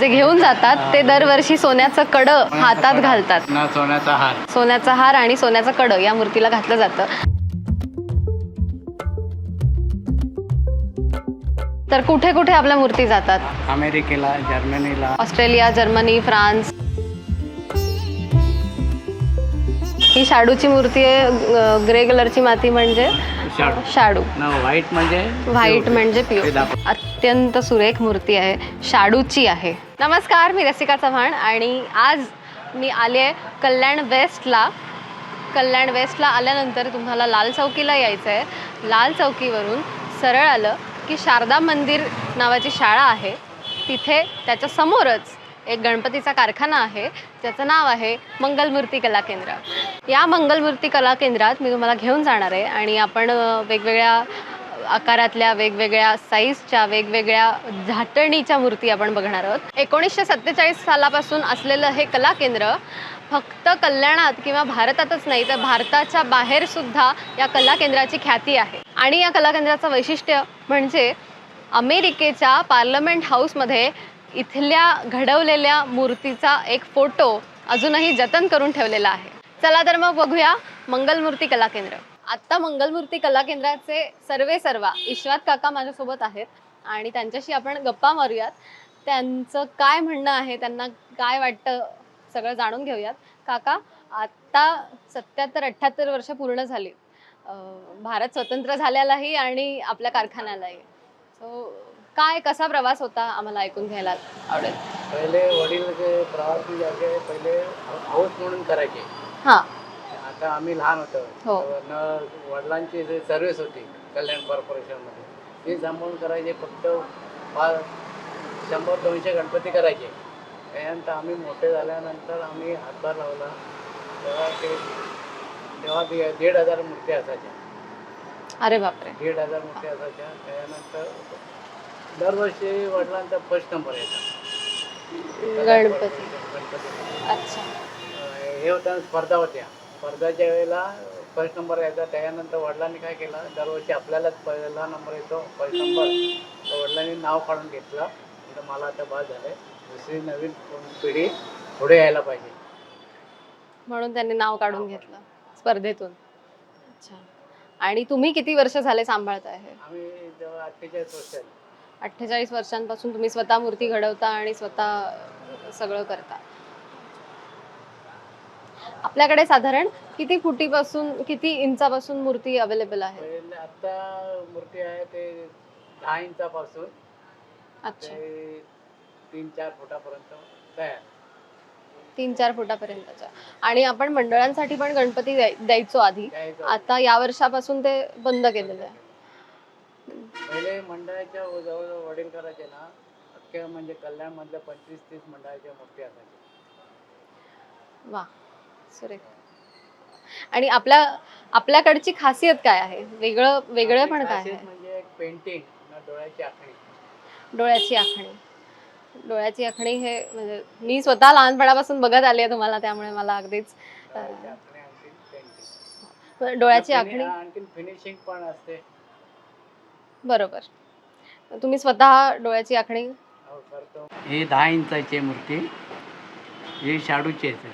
जे घेऊन जातात ते दरवर्षी सोन्याचं कडं हातात घालतात. ना सोन्याचा हार. सोन्याचा हार आणि सोन्याचं कडं या मूर्तीला घातलं जातं. तर कुठे कुठे आपल्या मूर्ती जातात? अमेरिकेला जर्मनीला. Australia Germany France. ही शाडूची मूर्ती आहे ग्रे कलरची माती म्हणजे शाडू. शाडू. ना व्हाईट म्हणजे व्हाईट म्हणजे पिओ. अत्यंत सुरेख मूर्ती आहे. शाडूची आहे. नमस्कार मी रसिका चव्हाण आणि आज मी आले आहे कल्याण वेस्टला. कल्याण वेस्टला आल्यानंतर तुम्हाला लाल चौकीला यायचं आहे लाल चौकीवरून सरळ आलं की शारदा मंदिर नावाची शाळा आहे. तिथे त्याच्या समोरच एक गणपतीचा कारखाना आहे. त्याचं नाव आहे मंगलमूर्ती कला केंद्र. या मंगलमूर्ती कला केंद्रात मी तुम्हाला घेऊन जाणार आहे आणि आपण वेगवेगळ्या आकारातल्या वेगवेगळ्या साईजच्या वेगवेगळ्या झाटणीच्या मूर्ती आपण बघणार आहोत. एकोणीसशे सत्तेचाळीस सालापासून असलेलं हे कला केंद्र फक्त कल्याणात किंवा भारतातच नाही तर भारताच्या बाहेर सुद्धा या कला केंद्राची ख्याती आहे. आणि या कला केंद्राचं वैशिष्ट्य म्हणजे अमेरिकेच्या पार्लमेंट हाऊसमध्ये इथल्या घडवलेल्या मूर्तीचा एक फोटो अजूनही जतन करून ठेवलेला आहे. चला तर मग बघूया मंगलमूर्ती कला केंद्र. आत्ता मंगलमूर्ती कला केंद्राचे सर्वे सर्वा ईश्वात काका माझ्यासोबत आहेत आणि त्यांच्याशी आपण गप्पा मारूयात. त्यांचं काय म्हणणं आहे त्यांना काय वाटतं सगळं जाणून घेऊयात. काका आत्ता सत्याहत्तर अठ्ठ्याहत्तर वर्ष पूर्ण झाली. भारत स्वतंत्र झाल्यालाही आणि आपल्या कारखान्यालाही. सो काय कसा प्रवास होता आम्हाला ऐकून घ्यायला आवडेल? पहिले वडील जे प्रवासी जागे पहिले हाऊस म्हणून करायचे. हां. आता आम्ही लहान होतो. हो. तेव्हा न वडिलांची जे सर्व्हिस होती कल्याण कॉर्पोरेशनमध्ये ती सांभाळून करायचे फक्त पाच शंभर दोनशे गणपती करायचे. त्यानंतर आम्ही मोठे झाल्यानंतर आम्ही हातभार लावला. तेव्हा ते तेव्हा दि- दीड हजार मूर्ती असायच्या. अरे बापरे. दीड हजार मूर्ती असायच्या. त्यानंतर दरवर्षी वडिलांचा फर्स्ट नंबर यायचा गणपती. गणपती अच्छा. हे होत्या स्पर्धा होत्या स्पर्धाच्या वेळेला फर्स्ट नंबर यायचा. त्याच्यानंतर वडिलांनी काय केलं दरवर्षी आपल्यालाच पहिला नंबर येतो फर्स्ट नंबर वडिलांनी नाव काढून घेतलं. तर मला आता बाद झालंय. दुसरी नवीन पिढी पुढे यायला पाहिजे. म्हणून त्यांनी नाव काढून घेतलं स्पर्धेतून. अच्छा. आणि तुम्ही किती वर्ष झाले सांभाळताय हे? आम्ही अठ्ठेचाळीस वर्ष. अठ्ठेचाळीस वर्षांपासून तुम्ही स्वतः मूर्ती घडवता आणि स्वतः सगळं करता. आपल्याकडे साधारण किती फुटीपासून किती इंचापासून मूर्ती अवेलेबल आहे आता मूर्ती आहे ते दहा इंचापासून अच्छा. ते तीन चार फुटापर्यंत तयार. तीन चार फुटापर्यंतच्या. आणि आपण मंडळांसाठी पण गणपती द्याय- द्यायचो आधी. द्यायचं. आता या वर्षापासून ते बंद केलेलं आहे. पहिले मंडळाच्या जवळ वडील करायचे ना अख्ख्या म्हणजे कल्याण मधल्या पंचवीस तीस मंडळाच्या मूर्ती असायच्या. वा सुरेख. आणि आपल्या आपल्याकडची खासियत काय आहे? वेगळं वेगळं पण काय आहे? म्हणजे एक पेंटिंग डोळ्याची आखणी. डोळ्याची आखणी. डोळ्याची आखणी हे म्हणजे मी स्वतः लहानपणापासून बघत आली आहे तुम्हाला त्यामुळे मला अगदीच डोळ्याची आखणी आणखी पेंटिंग डोळ्याची आखणी? आणखी फिनिशिंग पण असते. बरोबर. तुम्ही स्वतः डोळ्याची आखणी? हो, ही दहा इंचाची मूर्ती ही शाडूची आहे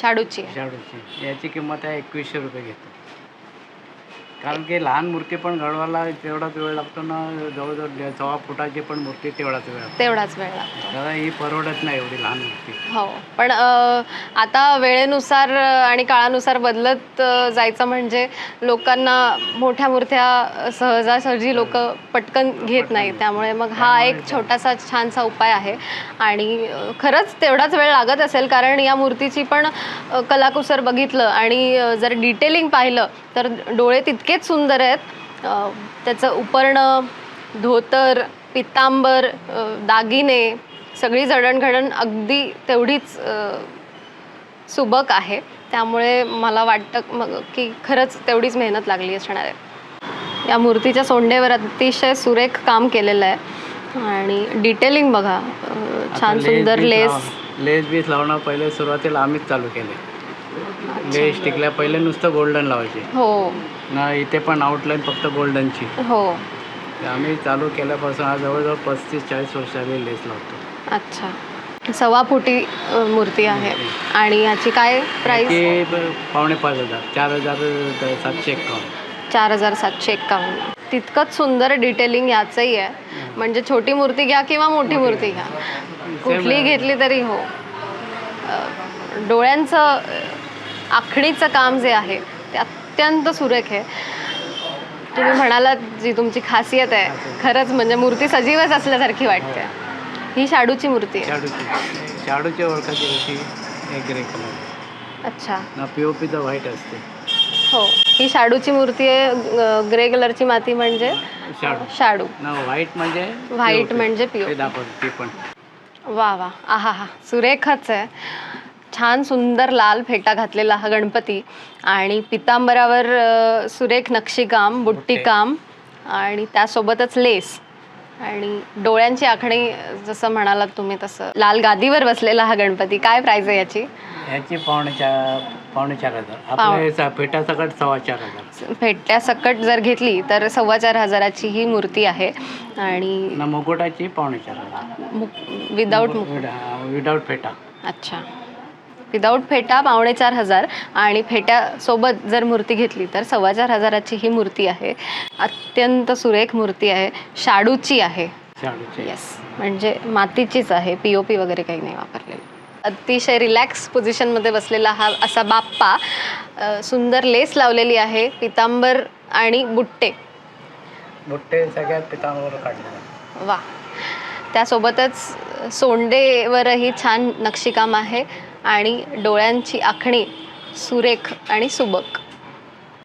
शाडूची. आहे. शाडूची. याची किंमत आहे एकवीसशे रुपये घेतो. कारण की लहान मूर्ती पण घडवायला तेवढाच वेळ लागतो ना जवळजवळ सव्वा फुटाची पण मूर्ती तेवढाच वेळ लागतो. तेवढाच वेळ लागतो. दादा ही परवडत नाही एवढी लहान मूर्ती. हो पण अ, आता वेळेनुसार आणि काळानुसार बदलत अ, जायचं म्हणजे लोकांना मोठ्या मूर्त्या सहजासहजी लोक पटकन घेत नाहीत त्यामुळे मग हा एक छोटासा छानसा उपाय आहे. आणि अ, खरंच तेवढाच वेळ लागत असेल कारण या मूर्तीची पण अ, कलाकुसर बघितलं आणि अ, जर डिटेलिंग पाहिलं तर डोळे तितकेच सुंदर आहेत. त्याचं उपरणं धोतर पितांबर दागिने सगळी जडणघडण अगदी तेवढीच सुबक आहे. त्यामुळे मला वाटतं मग की खरंच तेवढीच मेहनत लागली असणार आहे. या मूर्तीच्या सोंडेवर अतिशय सुरेख काम केलेलं आहे. आणि डिटेलिंग बघा. छान सुंदर लेस लेस बीस लावणं पहिले सुरुवातीला आम्हीच चालू केले. लेस टिकल्या पहिले नुसतं गोल्डन लावायचे. हो. ना इथे पण आउटलाईन फक्त गोल्डनची हो. आम्ही चालू केल्यापासून आज जवळजवळ पस्तीस चाळीस वर्ष झाली लेस लावतो. अच्छा. सव्वा फुटी अ, मूर्ती आहे. आणि याची काय प्राईस ते पावणे पाच हजार चार हजार सातशे एकावन्न. चार हजार सातशे एक्कावन्न तितकंच सुंदर डिटेलिंग याचंही आहे. म्हणजे छोटी मूर्ती घ्या किंवा मोठी मूर्ती घ्या. कुठलीही घेतली तरी हो. अ, डोळ्यांचं आखणीचं काम जे आहे ते अत्यंत सुरेख आहे. तुम्ही म्हणालात जी तुमची खासियत आहे खरंच म्हणजे मूर्ती सजीवच असल्यासारखी वाटते. ही शाडूची मूर्ती आहे. शाडूची. ओळखाची कशी? एक ग्रे कलर अच्छा. ना व्हाईट असते. हो. ही शाडूची मूर्ती आहे ग्रे कलरची माती म्हणजे शाडू. शाडू. ना व्हाईट म्हणजे व्हाईट POP. म्हणजे ते पिओ दाखवते ती पण. वा वा. आहा हा सुरेखच आहे. छान सुंदर लाल फेटा घातलेला हा गणपती. आणि पितांबरावर अ, सुरेख नक्षीकाम बुट्टीकाम आणि त्यासोबतच लेस. आणि डोळ्यांची आखणी जसं म्हणालात तुम्ही तसं. लाल गादीवर बसलेला हा गणपती. काय प्राईज आहे याची? पावणे चार पावणे चार हजार आपले सा- फेटा सकट सव्वा चार हजार फेट्या सकट जर घेतली तर सव्वा चार हजाराची ही मूर्ती आहे. आणि ना मुकुटाची पावणे चार हजार विदाऊट विदाऊट फेटा. अच्छा. विदाऊट फेटा पावणे चार हजार. आणि फेट्यासोबत जर मूर्ती घेतली तर सव्वा चार हजाराची ही मूर्ती आहे. अत्यंत सुरेख मूर्ती आहे. शाडूची आहे. शाडूचे. येस म्हणजे मातीचीच आहे. पी ओ पी वगैरे काही नाही वापरलेलं. अतिशय रिलॅक्स पोझिशनमध्ये बसलेला हा असा बाप्पा सुंदर लेस लावलेली आहे. पितांबर आणि बुट्टे. बुट्टे सगळ्यात काढले वा त्यासोबतच सोंडेवरही छान नक्षीकाम आहे. आणि डोळ्यांची आखणी सुरेख आणि सुबक.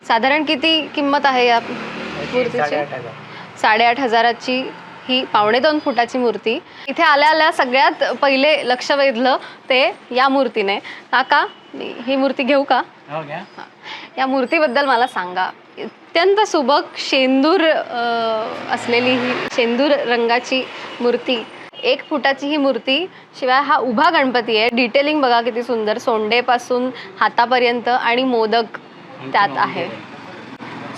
साधारण किती किंमत आहे या मूर्तीची? साडेआठ हजार साडेआठ हजाराची ही पावणे दोन फुटाची मूर्ती. इथे आल्या आल्या सगळ्यात पहिले लक्ष वेधलं ते या मूर्तीने. काका मी ही मूर्ती घेऊ का? हो या मूर्तीबद्दल मला सांगा. अत्यंत सुबक शेंदूर असलेली ही शेंदूर रंगाची मूर्ती एक फुटाची ही मूर्ती. शिवाय हा उभा गणपती आहे. डिटेलिंग बघा किती सुंदर. सोंडेपासून हातापर्यंत आणि मोदक त्यात आहे.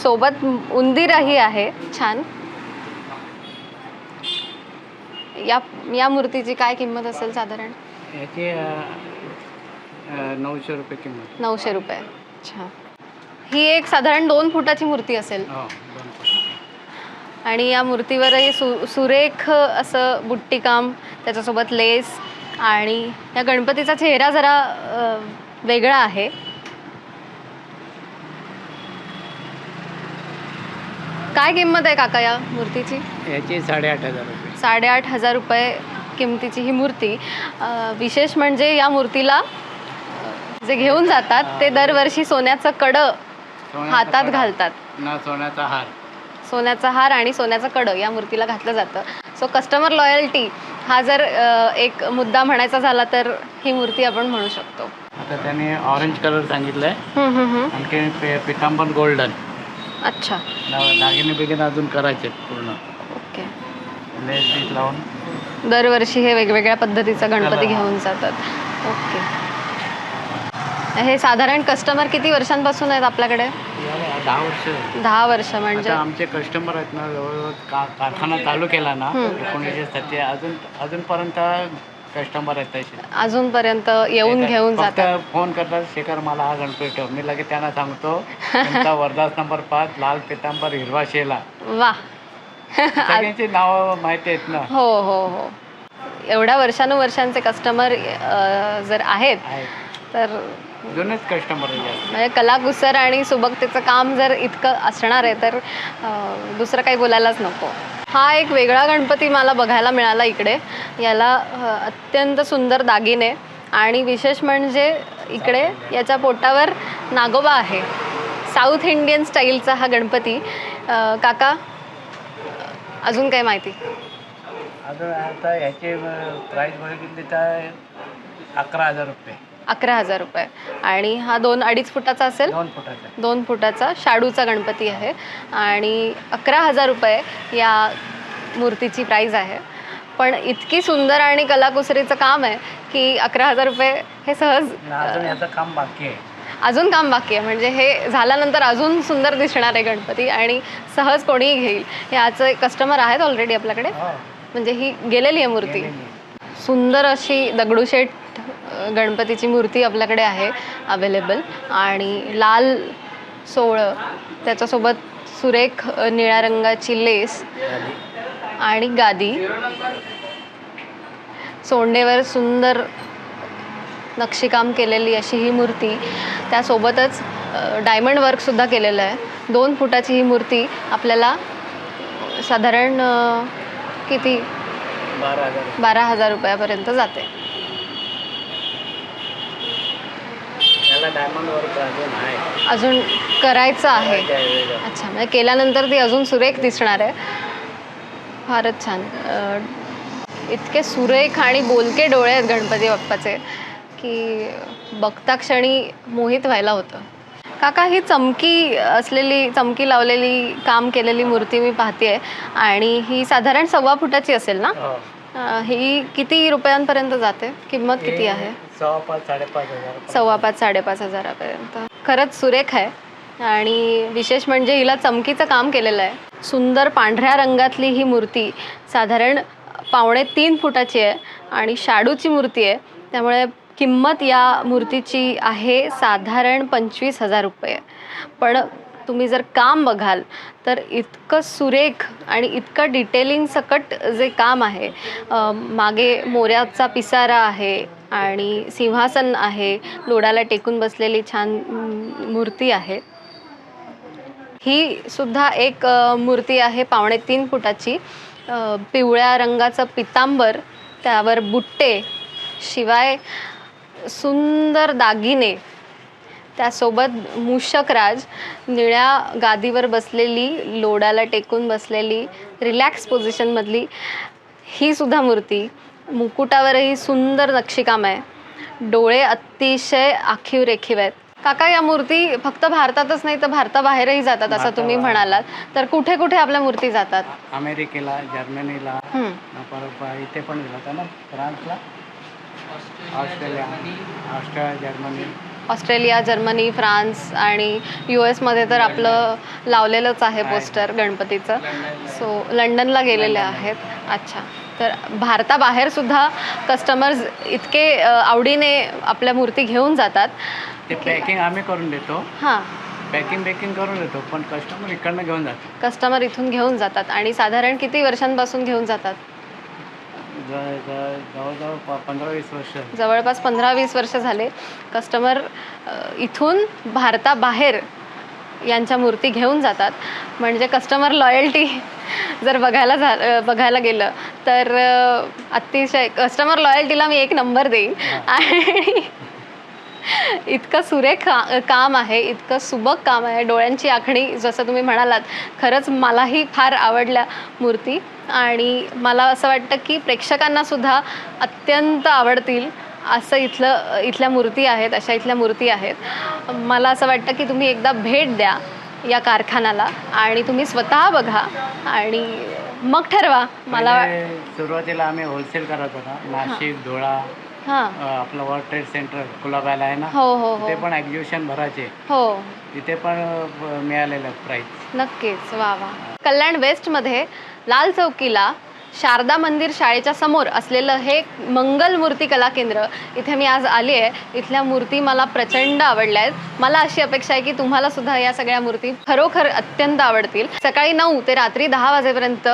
सोबत उंदीरही आहे. छान. या या मूर्तीची काय किंमत असेल साधारण? नऊशे रुपये किंमत. नऊशे रुपये. अच्छा ही एक साधारण दोन फुटाची मूर्ती असेल. हो. आणि या मूर्तीवरही सु सुरेख असं बुट्टीकाम त्याच्यासोबत लेस आणि या गणपतीचा चेहरा जरा वेगळा आहे. काय किंमत आहे काका या मूर्तीची? याची साडेआठ हजार रुपये. साडेआठ हजार रुपये किमतीची ही मूर्ती. विशेष म्हणजे या मूर्तीला जे घेऊन जातात ते दरवर्षी सोन्याचं कडं हातात. घालतात. ना सोन्याचा हार. सोन्याचा हार आणि सोन्याचं कडं या मूर्तीला घातलं जातं. सो कस्टमर लॉयल्टी हा जर एक मुद्दा म्हणायचा झाला तर ही मूर्ती आपण म्हणू शकतो. आता त्याने ऑरेंज कलर सांगितलाय. आणखी पितांबर गोल्डन अच्छा. दागिने बिगिने अजून करायचे पूर्ण. ओके. लावून. दरवर्षी हे वेगवेगळ्या पद्धतीचा गणपती. घेऊन जातात. ओके. हे साधारण कस्टमर किती वर्षांपासून आहेत आपल्याकडे? दहा वर्ष. दहा वर्ष म्हणजे? आता आमचे कस्टमर आहेत ना जवळजवळ का कारखाना चालू केला ना एकोणीसशे सत्ते अजून अजूनपर्यंत कस्टमर आहेत तसे. अजूनपर्यंत येऊन घेऊन फक्त जातात. फोन करतात शेखर मला हा गणपती ठेव. मी लगेच त्यांना सांगतो तुमचा वर्धास नंबर पाच लाल पितांबर हिरवा शेला. वा सगळ्यांची नावं माहिती आहेत ना. हो हो हो. एवढ्या वर्षानुवर्षांचे कस्टमर जर आहेत आहेत. तर जुनेच कस्टमर म्हणजे कलाकुसर आणि सुबकतेचं काम जर इतकं असणार आहे तर अं, दुसरं काही बोलायलाच नको. हा एक वेगळा गणपती मला बघायला मिळाला इकडे. याला अं, अत्यंत सुंदर दागिने आणि विशेष म्हणजे इकडे याच्या पोटावर नागोबा आहे. साऊथ इंडियन स्टाईलचा हा गणपती. अं, काका अजून काय माहिती? अजून आता ह्याची प्राईस बघितली तर अकरा हजार रुपये. अकरा हजार रुपये. आणि हा दोन अडीच फुटाचा असेल? दोन फुटाचा. दोन फुटाचा. शाडूचा गणपती आहे. आणि अकरा हजार रुपये या मूर्तीची प्राईज आहे. पण इतकी सुंदर आणि कलाकुसरीचं काम आहे की अकरा हजार रुपये हे सहज अजून याचं काम बाकी आहे. अजून काम बाकी आहे. म्हणजे हे झाल्यानंतर अजून सुंदर दिसणार आहे गणपती आणि सहज कोणीही घेईल. याचं कस्टमर आहेत ऑलरेडी आपल्याकडे. हो. म्हणजे ही गेलेली आहे मूर्ती. सुंदर अशी दगडूशेठ गणपतीची मूर्ती आपल्याकडे आहे अवेलेबल आणि लाल सोहळं त्याच्यासोबत सुरेख निळ्या रंगाची लेस आणि गादी. सोंडेवर सुंदर नक्षीकाम केलेली अशी ही मूर्ती. त्यासोबतच डायमंड वर्कसुद्धा केलेलं आहे. दोन फुटाची ही मूर्ती आपल्याला साधारण किती? बारा हजार रुपयापर्यंत जाते. त्याला डायमंड वर्क अजून आहे. अजून करायचं आहे. अच्छा म्हणजे केल्यानंतर ती अजून सुरेख दिसणार आहे. फारच छान. अ, इतके सुरेख आणि बोलके डोळे आहेत गणपती बाप्पाचे की बघता क्षणी मोहित व्हायला होतं. काका ही चमकी असलेली चमकी लावलेली काम केलेली मूर्ती मी पाहते आणि ही साधारण सव्वा फुटाची असेल ना? हो. अ, ही किती रुपयांपर्यंत जाते? किंमत किती आहे? सव्वा पाच साडेपाच हजार. सव्वा पाच साडेपाच हजारापर्यंत. खरंच सुरेख आहे. आणि विशेष म्हणजे हिला चमकीचं काम केलेलं आहे. सुंदर पांढऱ्या रंगातली ही मूर्ती साधारण पावणे तीन फुटाची आहे आणि शाडूची मूर्ती आहे. त्यामुळे किंमत या मूर्तीची आहे साधारण पंचवीस हजार रुपये. पण तुम्ही जर काम बघाल तर इतकं सुरेख आणि इतकं डिटेलिंग सकट जे काम आहे मागे मोऱ्याचा पिसारा आहे आणि सिंहासन आहे लोडाला टेकून बसलेली छान मूर्ती आहे. ही सुद्धा एक मूर्ती आहे पावणे तीन फुटाची. पिवळ्या रंगाचं पितांबर त्यावर बुट्टे शिवाय सुंदर दागिने त्यासोबत मूषकराज निळ्या गादीवर बसलेली लोडाला टेकून बसलेली रिलॅक्स पोझिशनमधली ही सुद्धा मूर्ती मुकुटावरही सुंदर नक्षीकाम आहे. डोळे अतिशय आखीव रेखीव आहेत. काका या मूर्ती फक्त भारतातच नाही तर भारताबाहेरही जातात असं तुम्ही. म्हणालात. तर कुठे कुठे आपल्या मूर्ती जातात? अमेरिकेला जर्मनीला इथे पण फ्रान्सला? Australia. Australia Germany. Australia Germany France आणि यू एसमध्ये तर आपलं लावलेलंच आहे. पोस्टर गणपतीचं. सो लंडनला गेलेले आहेत. अच्छा. तर भारताबाहेर सुद्धा कस्टमर्स इतके आवडीने आपल्या मूर्ती घेऊन जातात. ते पॅकिंग आम्ही करून देतो. हां. पॅकिंग पॅकिंग करून देतो पण कस्टमर इकडनं घेऊन जातो कस्टमर इथून घेऊन जातात. आणि साधारण किती वर्षांपासून घेऊन जातात ज- ज- जवळजवळ प- पंधरा वीस वर्ष जवळपास पंधरा वीस वर्ष झाले. कस्टमर इथून भारताबाहेर यांच्या मूर्ती घेऊन जातात. म्हणजे कस्टमर लॉयल्टी जर बघायला झा बघायला गेलं तर अतिशय कस्टमर लॉयल्टीला मी एक नंबर देईन. आणि इतकं सुरेख काम आहे इतकं सुबक काम आहे. डोळ्यांची आखणी जसं तुम्ही म्हणालात खरंच मलाही फार आवडल्या मूर्ती. आणि मला असं वाटतं की प्रेक्षकांना सुद्धा अत्यंत आवडतील असं इथलं इथल्या मूर्ती आहेत अशा इथल्या मूर्ती आहेत. मला असं वाटतं की तुम्ही एकदा भेट द्या या कारखान्याला आणि तुम्ही स्वतः बघा आणि मग ठरवा. मला सुरुवातीला आम्ही होलसेल करत होता नाशिक धुळा हां. अ, आपलं वर्ल्ड ट्रेड सेंटर कुलाबाला आहे ना? हो हो हो. तिथे पण एक्झिबिशन भरायचे. हो. तिथे पण अ, मिळालेलं प्राईज नक्कीच. वा वा. कल्याण वेस्टमध्ये लाल चौकीला शारदा मंदिर शाळेच्या समोर असलेलं हे मंगल मूर्ती कला केंद्र. इथे मी आज आली आहे. इथल्या मूर्ती मला प्रचंड आवडल्या आहेत. मला अशी अपेक्षा आहे की तुम्हाला सुद्धा या सगळ्या मूर्ती खरोखर अत्यंत आवडतील. सकाळी नऊ ते रात्री दहा वाजेपर्यंत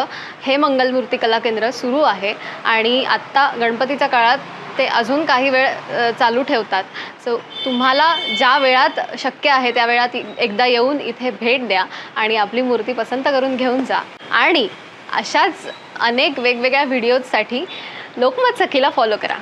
हे मंगल मूर्ती कला केंद्र सुरू आहे. आणि आत्ता गणपतीच्या काळात ते अजून काही वेळ चालू ठेवतात. सो तुम्हाला ज्या वेळात शक्य आहे त्या वेळात एकदा येऊन इथे भेट द्या आणि आपली मूर्ती पसंत करून घेऊन जा. आणि अशाच अनेक वेगवेगळ्या व्हिडिओजसाठी लोकमत सखीला फॉलो करा.